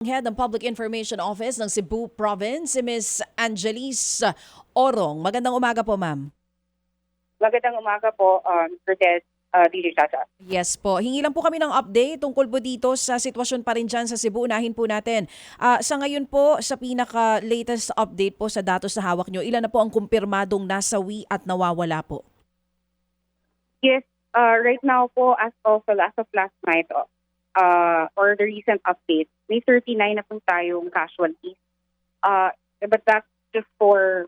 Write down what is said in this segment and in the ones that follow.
Head ng Public Information Office ng Cebu Province, si Ms. Angelis Orong. Magandang umaga po, ma'am. Magandang umaga po, um. Des, uh, DJ Chacha. Yes po. Hingi lang po kami ng update tungkol po dito sa sitwasyon pa rin dyan sa Cebu. Unahin po natin. Ah, sa ngayon po, sa pinaka-latest update po sa datos na hawak nyo, ilan na po ang kumpirmadong nasawi at nawawala po? Yes, uh, right now po, as of, as of last night, uh, or the recent update, may 39 na po tayong casualties. Uh, but that's just for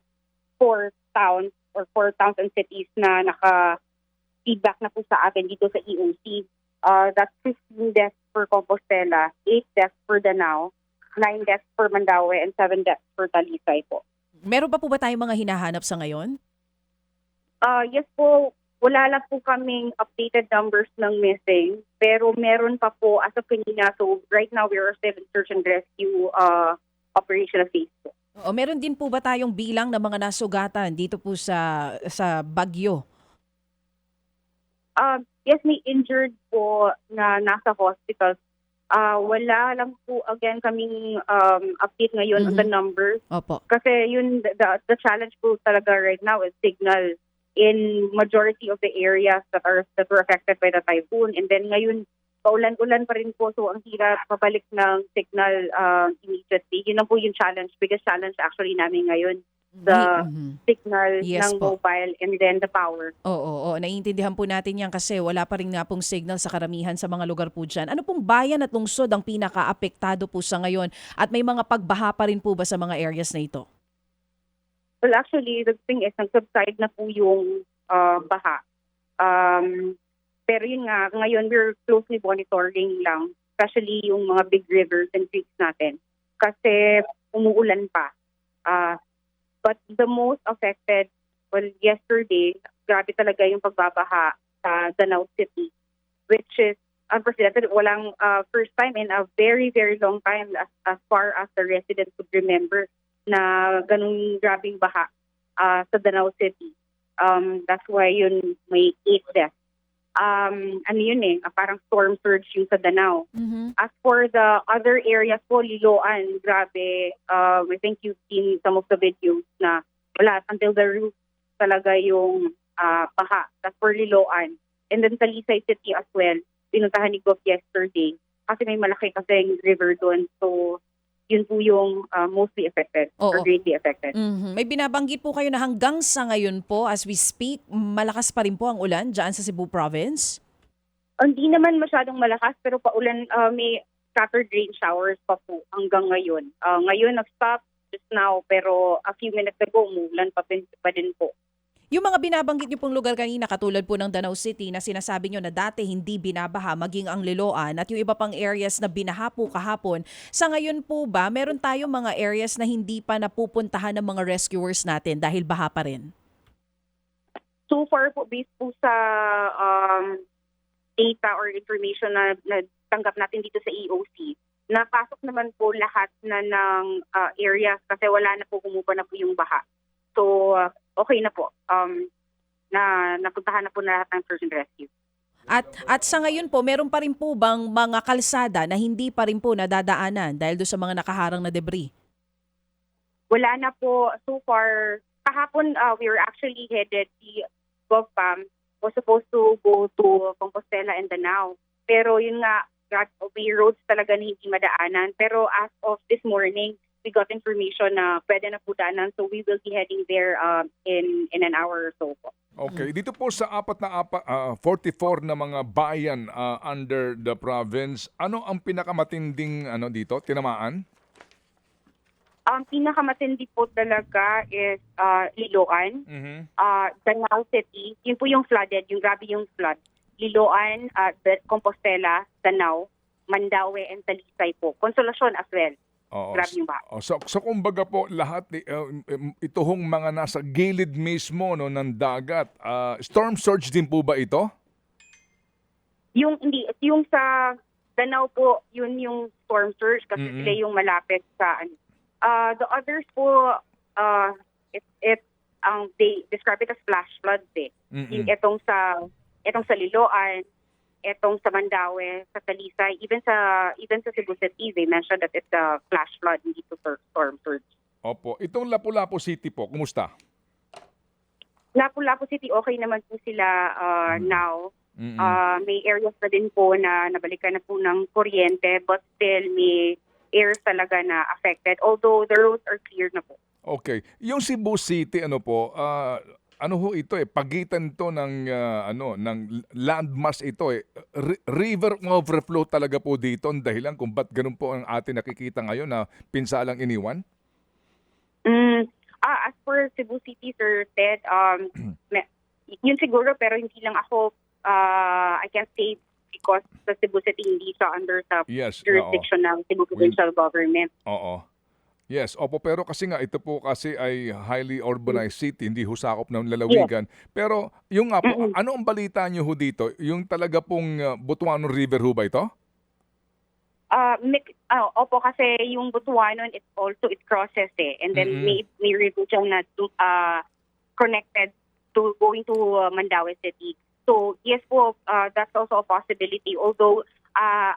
four towns or four towns and cities na naka-feedback na po sa atin dito sa EOC. Uh, that's 15 deaths for Compostela, 8 deaths for Danao, 9 deaths for Mandaue, and 7 deaths for Talisay po. Meron pa po ba tayong mga hinahanap sa ngayon? Uh, yes po, wala lang po kaming updated numbers ng missing, pero meron pa po as of kanina. So right now we are still in search and rescue uh, operational phase po. O meron din po ba tayong bilang ng mga nasugatan dito po sa sa Bagyo? Uh, yes, may injured po na nasa hospital. Uh, wala lang po again kaming um, update ngayon on the numbers. Opo. Kasi yun, the, the challenge po talaga right now is signal in majority of the areas that are that were affected by the typhoon. And then ngayon, paulan-ulan pa rin po. So ang hirap pabalik ng signal uh, immediately. Yun ang po yung challenge. Biggest challenge actually namin ngayon. The Mhm. signal Yes ng po. mobile and then the power. Oo, oo, naiintindihan po natin yan kasi wala pa rin nga pong signal sa karamihan sa mga lugar po dyan. Ano pong bayan at lungsod ang pinaka-apektado po sa ngayon? At may mga pagbaha pa rin po ba sa mga areas na ito? Well, actually, the thing is, nag-subside na po yung uh, baha. Um, pero yun nga, ngayon we're closely monitoring lang, especially yung mga big rivers and creeks natin. Kasi umuulan pa. Uh, but the most affected, well, yesterday, grabe talaga yung pagbabaha sa Danao City, which is unprecedented. Walang uh, first time in a very, very long time as, as far as the residents could remember na ganung grabing baha ah, sa Danao City. Um, that's why yun may eight deaths. Um, ano yun eh, ah, parang storm surge yung sa Danao. Mhm. As for the other areas po, Liloan, grabe. Um, I think you've seen some of the videos na wala until the roof talaga yung ah, baha. That's for Liloan. And then Talisay City as well. Pinuntahan ni Goff yesterday kasi may malaki kasing river doon. So, yun po yung ah, mostly affected or Oo. greatly affected. Mhm. May binabanggit po kayo na hanggang sa ngayon po, as we speak, malakas pa rin po ang ulan dyan sa Cebu Province? Hindi naman masyadong malakas pero paulan ah, may scattered rain showers pa po hanggang ngayon. Ah, ngayon nag-stop just now pero a few minutes ago umulan pa, pa din po. Yung mga binabanggit niyo pong lugar kanina, katulad po ng Danau City na sinasabi niyo na dati hindi binabaha, maging ang Liloan at yung iba pang areas na binaha po kahapon, sa ngayon po ba, meron tayong mga areas na hindi pa napupuntahan ng mga rescuers natin dahil baha pa rin? So far po based po sa um, data or information na, na tanggap natin dito sa EOC, napasok naman po lahat na ng ah, areas kasi wala na po kumupa na po yung baha. So ah, okay na po. Um, na napuntahan na po na lahat ng search and rescue. At, at sa ngayon po, meron pa rin po bang mga kalsada na hindi pa rin po nadadaanan dahil doon sa mga nakaharang na debris? wala na po so far. Kahapon, uh, we were actually headed, the GovPam was supposed to go to Compostela and Danao. Pero yun nga, may roads talaga na hindi madaanan. Pero as of this morning, we got information na pwede na po daanan. So we will be heading there um, in in an hour or so po. Okay, dito po sa apat na apa, ah, 44 na mga bayan ah, under the province, ano ang pinakamatinding ano dito, tinamaan? Ang pinakamatindi po talaga is uh, Liloan. Mhm. uh, Danao City, yun po yung flooded, yung grabe yung flood. Liloan, uh, Compostela, Danao, Mandaue, and Talisay po. Consolacion as well. Oo. Grabe yung baha. Oh, so, so kumbaga po lahat uh, um, ito hong mga nasa gilid mismo no ng dagat. ah, storm surge din po ba ito? Yung, hindi, yung sa Danao po, yun yung storm surge kasi Mm-mm. sila yung malapit sa ano. Uh, the others po, uh, it, it, ang they describe it as flash floods eh. Yung itong sa, itong sa Liloan, etong sa Mandaue, sa Talisay, even sa even sa Cebu City, they mentioned that it's a flash flood, hindi to storm surge. Opo. Itong Lapu-Lapu City po, kumusta? Lapu-Lapu City, okay naman po sila uh, Mm. now. Mm-mm. Uh, may areas na din po na nabalikan na po ng kuryente, but still may areas talaga na affected. Although the roads are clear na po. Okay. Yung Cebu City ano po, ah, ano ho ito eh, pagitan to ng ah, ano ng landmass ito eh. Ri- river overflow talaga po dito ang dahilan kung ba't ganun po ang atin nakikita ngayon na pinsalang iniwan. Mm, ah, as for Cebu City, Sir Ted, um, yun siguro pero hindi lang ako, uh, I can't say because sa Cebu City hindi siya under sa Yes, oo. jurisdiction ng Cebu Provincial Government. Oo. Yes, opo, pero kasi nga ito po kasi ay highly urbanized city, hindi ho sakop ng lalawigan. Pero yung nga po, Mm-mm. ano ang balita niyo ho dito? Yung talaga pong ah, Butuano River ho ba ito? Uh, mix, ah, opo, kasi yung Butuanon, it also, it crosses eh. And then Mhm. may, may river dyan na uh, connected to going to uh, Mandaue City. So, yes po, uh, that's also a possibility. Although, uh,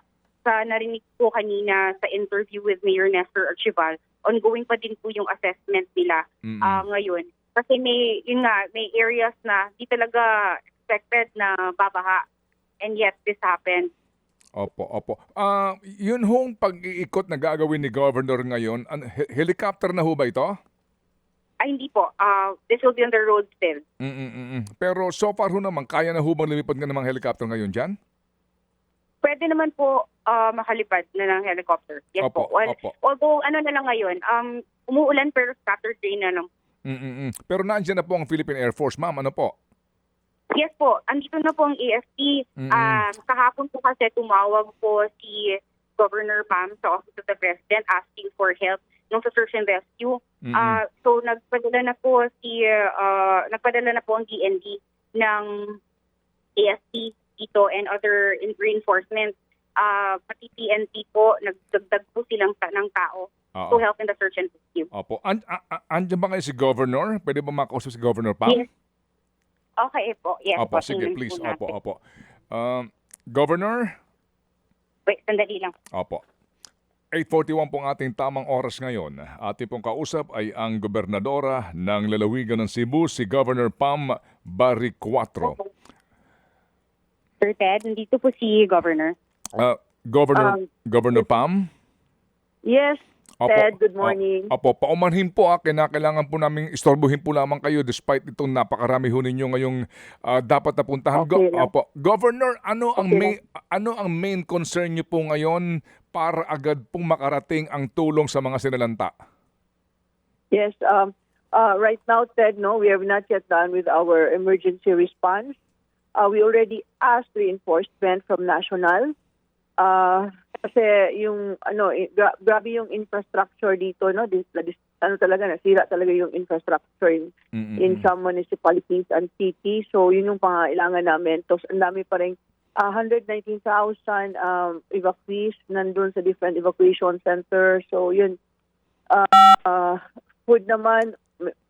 sa narinig ko kanina sa interview with Mayor Nestor Archival, ongoing pa din po yung assessment nila Mm-mm. ah, ngayon. Kasi may, yun nga, may areas na di talaga expected na babaha. And yet, this happened. Opo, opo. Ah, yun hong pag-iikot na gagawin ni Governor ngayon, an- he- helicopter na ho ba ito? Ay, hindi po. Uh, this will be on the road still. Mm-mm-mm. Pero so far ho naman, kaya na ho bang lumipad nga ng mga helicopter ngayon dyan? Pwede naman po ah, makalipad na ng helicopter. Yes Opo, po. Well, opo. Although, ano na lang ngayon, um, umuulan pero scattered rain na lang. Mm-mm-mm. Pero nandiyan na po ang Philippine Air Force, ma'am. Ano po? Yes po, andito na po ang AFP. Mm-mm. Um, kahapon po kasi tumawag po si Governor Pam sa Office of the President asking for help nung sa search and rescue. Mm-mm. Ah, so nagpadala na po si uh, nagpadala na po ang DND ng AFP dito and other in- reinforcements. Ah, pati PNP po nagdagdag po silang ta- ng tao Oo. to help in the search and rescue. Opo. An- a- a- andyan ba kayo si Governor? Pwede ba makausap si Governor Pam? Yes. Okay po. Yes Opo, po. sige, tingnan please. po Opo, natin. opo. Um, Governor? Wait, sandali lang. Opo. 8.41 pong ating tamang oras ngayon. Ating pong kausap ay ang gobernadora ng lalawigan ng Cebu, si Governor Pam Baricuatro. Sir Ted, nandito po si Governor. Uh, Governor, Um, Governor Pam? Yes, Opo. Ted, good morning. Opo, paumanhin po ah, kinakailangan po namin istorbohin po lamang kayo despite itong napakarami ho ninyo ngayong ah, dapat na puntahan. Okay lang. Opo, Governor, ano ang Okay main, ano ang main concern niyo po ngayon para agad pong makarating ang tulong sa mga sinalanta? Yes, um, uh, right now, Ted, no, we have not yet done with our emergency response. Uh, we already asked reinforcement from national. Uh, kasi yung ano gra- grabe yung infrastructure dito no? This, this, ano talaga nasira talaga yung infrastructure in, Mm-mm. in some municipalities and cities. So yun yung pangailangan namin. Tapos ang dami pa rin uh, 119,000 um, evacuees nandun sa different evacuation centers. So yun. Uh, uh, food naman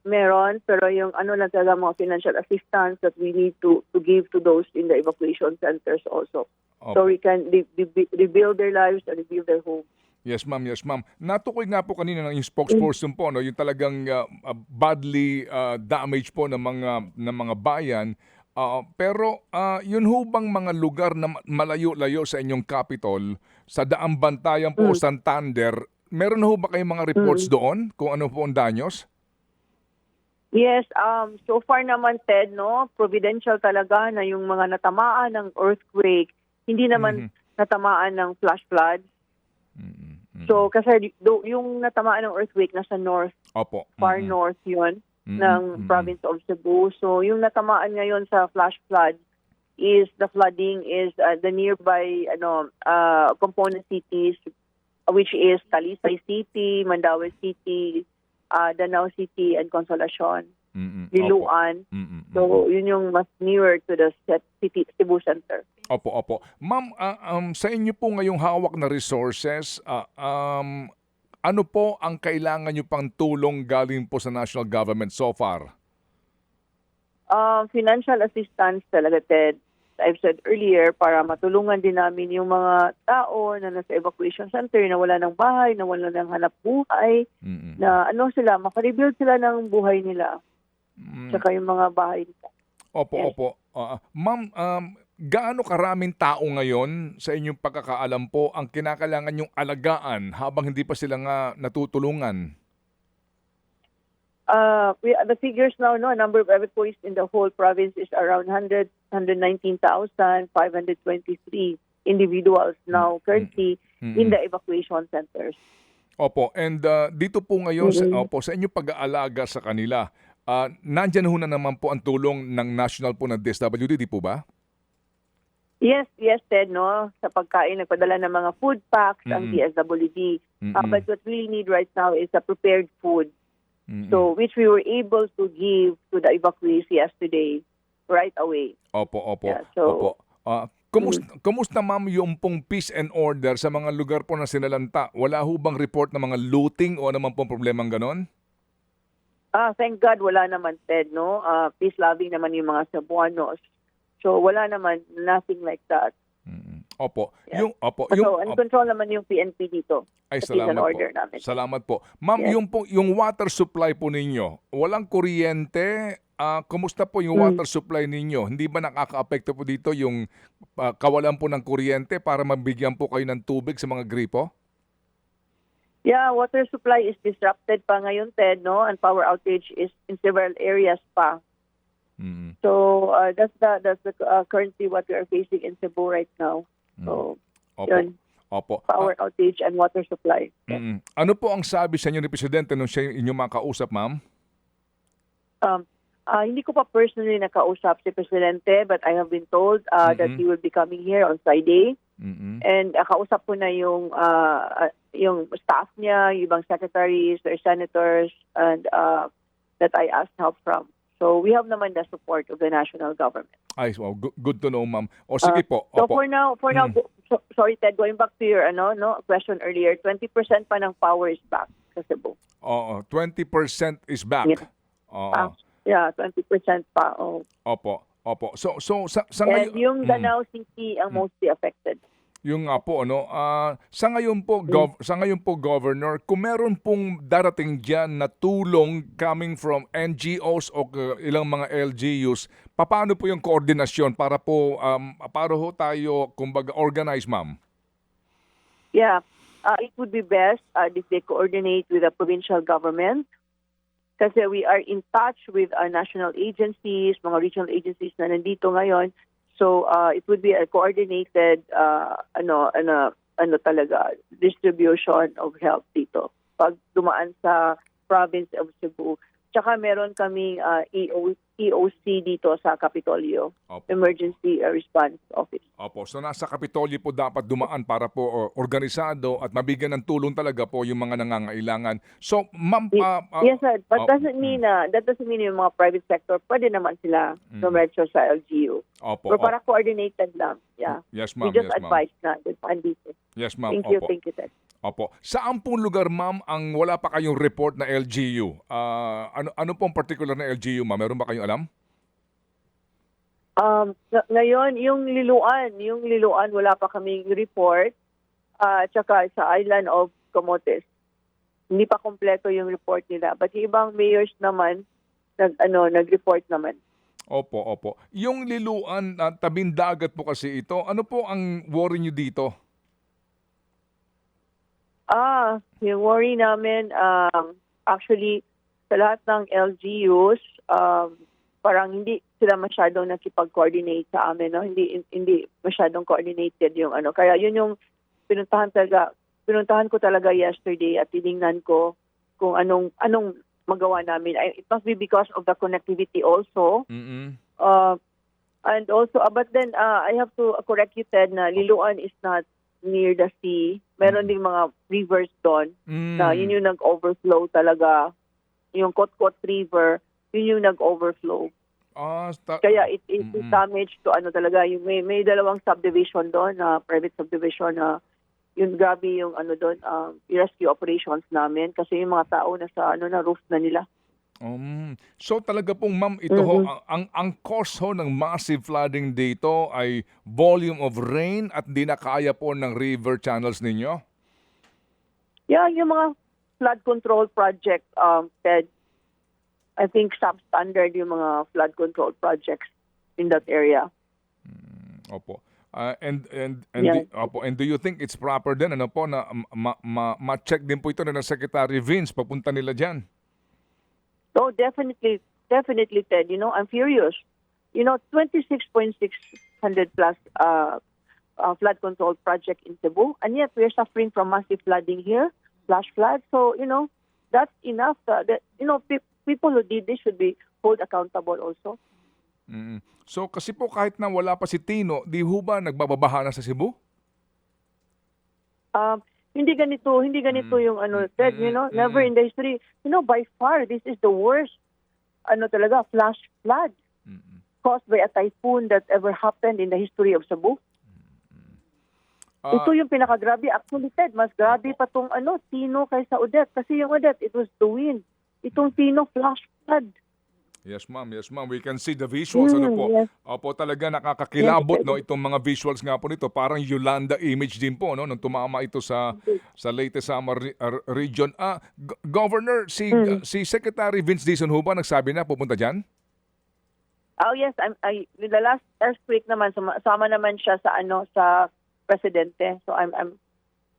meron pero yung ano lang talaga mga financial assistance that we need to to give to those in the evacuation centers also so Opo. we can re- re- rebuild their lives and rebuild their homes Yes, ma'am. Yes, ma'am. Natukoy nga po kanina ng yung spokesperson po, no, yung talagang ah, ah, badly ah, damage po ng mga ng mga bayan. Ah, pero ah, yun ho bang mga lugar na ma- malayo-layo sa inyong capital, sa Daang Bantayan po o Santander, meron ho ba kayong mga reports doon kung ano po ang danyos? Yes, um, so far naman, Ted, no, providential talaga na yung mga natamaan ng earthquake, hindi naman Mhm. natamaan ng flash flood. Mm-mm. So, kasi do, yung natamaan ng earthquake nasa north, Opo. far Mm-mm. north yun, Mm-mm. ng Mm-mm. province of Cebu. So, yung natamaan ngayon sa flash flood is the flooding is uh, the nearby ano uh, component cities which is Talisay City, Mandaue City, uh, Danao City, and Consolacion. Mm-mm. Opo. Liluan. Mm-mm. So, yun yung mas nearer to the set city, Cebu Center. Opo, opo. Ma'am, ah, um, sa inyo po ngayong hawak na resources, ah, um, ano po ang kailangan nyo pang tulong galing po sa national government so far? Uh, financial assistance talaga, Ted. I've said earlier, para matulungan din namin yung mga tao na nasa evacuation center, na wala ng bahay, na wala ng hanap buhay, Mm-mm. na ano sila, makarebuild sila ng buhay nila, Mm. tsaka yung mga bahay nila. Opo, Yes. opo. Ah, ma'am, um, gaano karaming tao ngayon sa inyong pagkakaalam po ang kinakailangan yung alagaan habang hindi pa sila nga natutulungan? Uh, we, the figures now, no, number of evacuees in the whole province is around 100, 119,523 individuals now currently Mm-mm. in the evacuation centers. Opo, and uh, dito po ngayon sa, Mhm. opo, sa inyong pag-aalaga sa kanila, uh, nandyan ho na naman po ang tulong ng national po ng DSWD, di po ba? Yes, yes, Ted, no? Sa pagkain, nagpadala ng mga food packs ang Mm-mm. DSWD. Uh, Mm-mm. but what we need right now is a prepared food. Mm-mm. So, which we were able to give to the evacuees yesterday, right away. Opo, opo. Yeah, so- opo. Ah, kumusta, kumusta ma'am yung pong peace and order sa mga lugar po na sinalanta? Wala ho bang report ng mga looting o naman pong problemang ganon? Ah, thank God, wala naman, Ted, no? Uh, peace-loving naman yung mga Cebuanos. So, wala naman, nothing like that. Opo. Yeah. Yung opo, So, yung opo, control naman yung PNP dito. ay and salamat po. order namin. Salamat po. Ma'am, Yes. yung po yung water supply po ninyo, walang kuryente, ah, kumusta po yung Mm. water supply ninyo? Hindi ba nakakaapekto po dito yung ah, kawalan po ng kuryente para mabigyan po kayo ng tubig sa mga gripo? Yeah, water supply is disrupted pa ngayon, Ted, no? And power outage is in several areas pa. Mm. So, uh, that's the, that's the, uh, currently what we are facing in Cebu right now. So, Opo. yun, Opo. power outage and water supply. Ah, mm. Ano po ang sabi sa inyo ni Presidente nung siya yung inyong makausap, ma'am? Um, ah, hindi ko pa personally nakausap si Presidente, but I have been told uh, that Mhm. he will be coming here on Friday. Mm-mm. And uh, kausap ko na yung uh, uh, yung staff niya, yung ibang secretaries, their senators, and uh, that I asked help from. So we have naman the support of the national government. Ay, wow, good, good to know, ma'am. O sige Uh, po. So Opo. for now, for now, Mm. go- so, sorry Ted, going back to your ano no question earlier, 20% pa ng power is back sa Cebu. Oo, 20% is back. Yeah. Oo. Ah, yeah, 20% pa. Oh. Opo. Opo. So so sa, sa And ngayon yung Mm. Danao City ang mostly affected. Yung nga po ano, ah, sa ngayon po Mm. gov- sa ngayon po governor, kung meron pong darating diyan na tulong coming from NGOs o uh, ilang mga LGUs, paano po yung koordinasyon para po um, para ho tayo kumbaga organize, ma'am? Yeah, uh, it would be best uh, if they coordinate with the provincial government kasi we are in touch with our national agencies, mga regional agencies na nandito ngayon. So uh, it would be a coordinated uh, ano ano ano talaga distribution of help dito pag dumaan sa province of Cebu. Tsaka meron kaming uh, EO, EOC dito sa Capitolio, Opo. Emergency uh, Response Office. Opo, so nasa Kapitolyo po dapat dumaan para po uh, organisado at mabigyan ng tulong talaga po yung mga nangangailangan. So, ma'am, ah, ah, yes, sir. But oh, doesn't mean na that doesn't mean yung mga private sector pwede naman sila Mm. dumiretso sa LGU. opo, Pero opo. para coordinated lang. Yeah. Yes, We ma'am. just Yes, advise na andito. Yes, ma'am. Thank you, Opo. thank you, Ted. Opo. Saan pong lugar, ma'am, ang wala pa kayong report na LGU? Ah, ano ano pong particular na LGU, ma'am? Meron ba kayong alam? Um, ng- ngayon, yung liluan, yung liluan, wala pa kaming report. Uh, tsaka sa island of Camotes, hindi pa kompleto yung report nila. But yung ibang mayors naman, nag, ano, nag-report naman. Opo, opo. Yung liluan, uh, tabing dagat po kasi ito. Ano po ang worry nyo dito? Ah, yung worry namin, um, actually, sa lahat ng LGUs, um, parang hindi sila masyadong nakipag-coordinate sa amin, no? Hindi hindi masyadong coordinated yung ano. Kaya yun yung pinuntahan talaga, pinuntahan ko talaga yesterday at tiningnan ko kung anong anong magawa namin. It must be because of the connectivity also. Mm-mm. Uh, and also, uh, but then uh, I have to correct you, Ted, na Liloan is not near the sea. Meron ding mga rivers doon Mm. na yun yung nag-overflow talaga. Yung Kotkot River, yun yung nag-overflow. Ah, sta- Kaya it, it is Mm-mm. damage to ano talaga. Yung may, may dalawang subdivision doon, na private subdivision na yun grabe yung ano doon, um, rescue operations namin kasi yung mga tao nasa ano na roof na nila. Um, so talaga pong ma'am, ito ho, ang, ang, ang cause ho ng massive flooding dito ay volume of rain at di na kaya po ng river channels ninyo? Yeah, yung mga flood control project, um, Ted, I think substandard yung mga flood control projects in that area. Opo. Ah, and and and Yeah. opo, and do you think it's proper din ano po na ma, ma, ma-check din po ito na ng Secretary Vince papunta nila diyan? So definitely, definitely, Ted. You know, I'm furious. You know, 26.600 plus uh, uh, flood control project in Cebu, and yet we're suffering from massive flooding here, flash flood. So you know, that's enough. Uh, that you know, pe- people who did this should be held accountable also. Mm. So kasi po kahit na wala pa si Tino, di ho ba nagbababaha na sa Cebu? Um, hindi ganito, hindi ganito yung ano, Ted. You know, mm, never mm. in the history. You know, by far, this is the worst. Ano talaga, flash flood caused by a typhoon that ever happened in the history of Cebu. Ah, Ito yung pinakagrabe. Actually, Ted, mas grabe pa tong ano, Tino kaysa Odette. Kasi yung Odette, it was the wind. Itong Tino, flash flood. Yes, ma'am. Yes, ma'am. We can see the visuals. ano Mm, po? yes. Opo, talaga nakakakilabot Yes, no itong mga visuals nga po nito. Parang Yolanda image din po no nung tumama ito sa sa Leyte Samar uh, region. Ah, Governor si Mm. si Secretary Vince Dizon ho ba nagsabi na pupunta diyan? Oh yes, I'm, I, the last earthquake naman, sama, sama naman siya sa ano sa presidente. So I'm I'm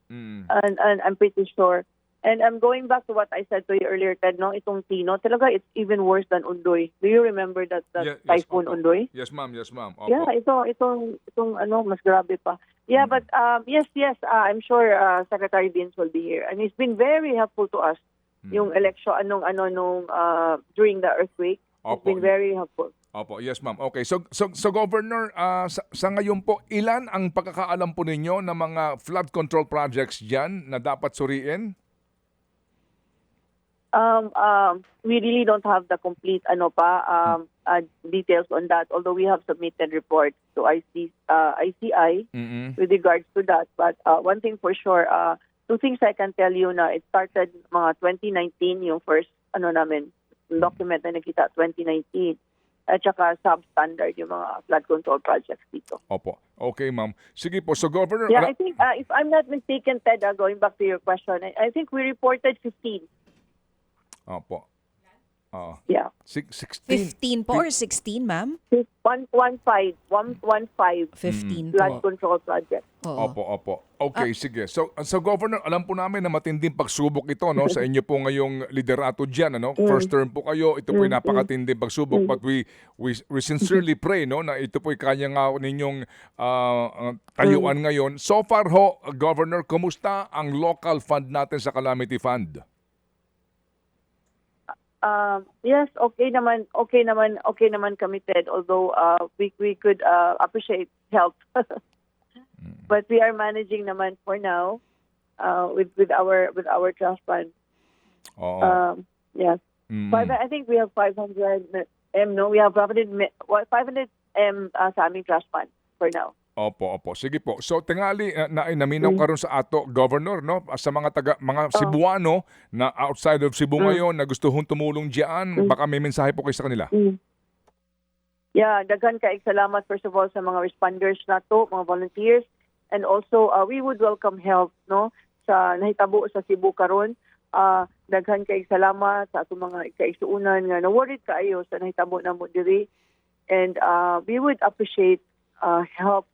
Mm. and, and I'm pretty sure. And I'm going back to what I said to you earlier, Ted, no? Itong Tino, talaga it's even worse than Undoy. Do you remember that, that Ye- yes, typhoon opo. Undoy? Yes, ma'am. Yes, ma'am. Opo. Yeah, ito, itong, itong ano, mas grabe pa. Yeah, but um, yes, yes, uh, I'm sure uh, Secretary Vince will be here. And he's been very helpful to us. Mm. Yung election, anong, ano, nung, uh, during the earthquake. Opo. been very helpful. Opo, yes ma'am. Okay, so so, so Governor, ah, sa, sa ngayon po, ilan ang pagkakaalam po ninyo ng mga flood control projects diyan na dapat suriin? Um, um, we really don't have the complete ano pa um, uh, details on that. Although we have submitted reports to IC, uh, ICI Mm. with regards to that. But uh, one thing for sure, uh, two things I can tell you na it started mga 2019 yung first ano namin document na nakita 2019 at saka substandard yung mga flood control projects dito. Opo. Okay, ma'am. Sige po. So Governor, Yeah, I think uh, if I'm not mistaken, Ted, uh, going back to your question, I, I think we reported 15. Opo. Ah, Yeah. six- 16. 15 po or 16, ma'am? 115, 115 15 flood po. control project. Oo. Opo, opo. Okay, sige. So, so Governor, alam po namin na matinding pagsubok ito no sa inyo po ngayong liderato diyan ano. First term po kayo, ito po napakatinding pagsubok but we we, we sincerely pray no na ito po kanya nga ninyong ah, ah, tayuan ngayon. So far ho, Governor, kumusta ang local fund natin sa Calamity Fund? Um, yes, okay naman, okay naman, okay naman committed. Although uh, we we could uh, appreciate help, but we are managing naman for now uh, with with our with our trust fund. Oo. Um, yes, Mm. Five, I think we have 500 m. No, we have 500 mi- 500 m uh, sa aming trust fund for now. Opo, opo. Sige po. So tingali uh, na naminaw karon sa ato governor no? Sa mga taga mga Cebuano na outside of Cebu ngayon na gusto hong tumulong diyan, baka may mensahe po kayo sa kanila. Yeah, daghan ka salamat first of all sa mga responders nato, mga volunteers. And also uh, we would welcome help no? Sa nahitabo sa Cebu karon. Uh, daghan kay salamat sa atong mga kaigsuunan nga na worried kaayo sa nahitabo na mo diri. And uh, we would appreciate uh, help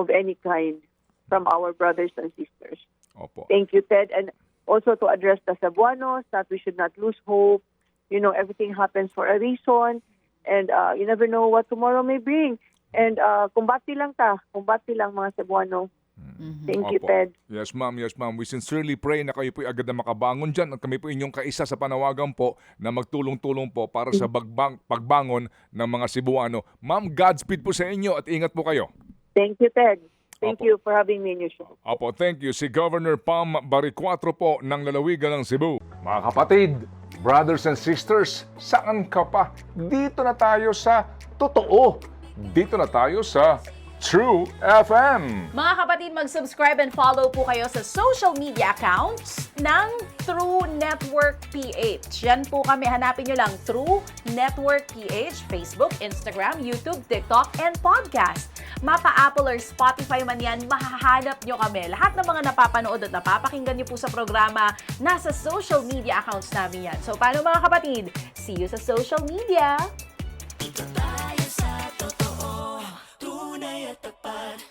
of any kind from our brothers and sisters. Opo. Thank you, Ted. And also to address the Cebuanos that we should not lose hope. You know, everything happens for a reason. And uh, you never know what tomorrow may bring. And uh, kumbati lang ta. Kumbati lang mga Cebuano. Thank you, Opo. Ted. Yes, ma'am. Yes, ma'am. We sincerely pray na kayo po agad na makabangon dyan at kami po inyong kaisa sa panawagan po na magtulong-tulong po para sa bagbang, pagbangon ng mga Cebuano. Ma'am, Godspeed po sa inyo at ingat po kayo. Thank you, Ted. Thank Opo. you for having me in your show. Opo, thank you. Si Governor Pam Baricuatro po ng lalawigan ng Cebu. Mga kapatid, brothers and sisters, saan ka pa? Dito na tayo sa totoo. Dito na tayo sa True FM. Mga kapatid, mag-subscribe and follow po kayo sa social media accounts ng True Network PH. Yan po kami. Hanapin nyo lang True Network PH, Facebook, Instagram, YouTube, TikTok, and podcast mapa-Apple or Spotify man yan, mahahanap nyo kami. Lahat ng mga napapanood at napapakinggan nyo po sa programa, nasa social media accounts namin yan. So, paano mga kapatid? See you sa social media! Dito tayo sa totoo, tunay at tapat.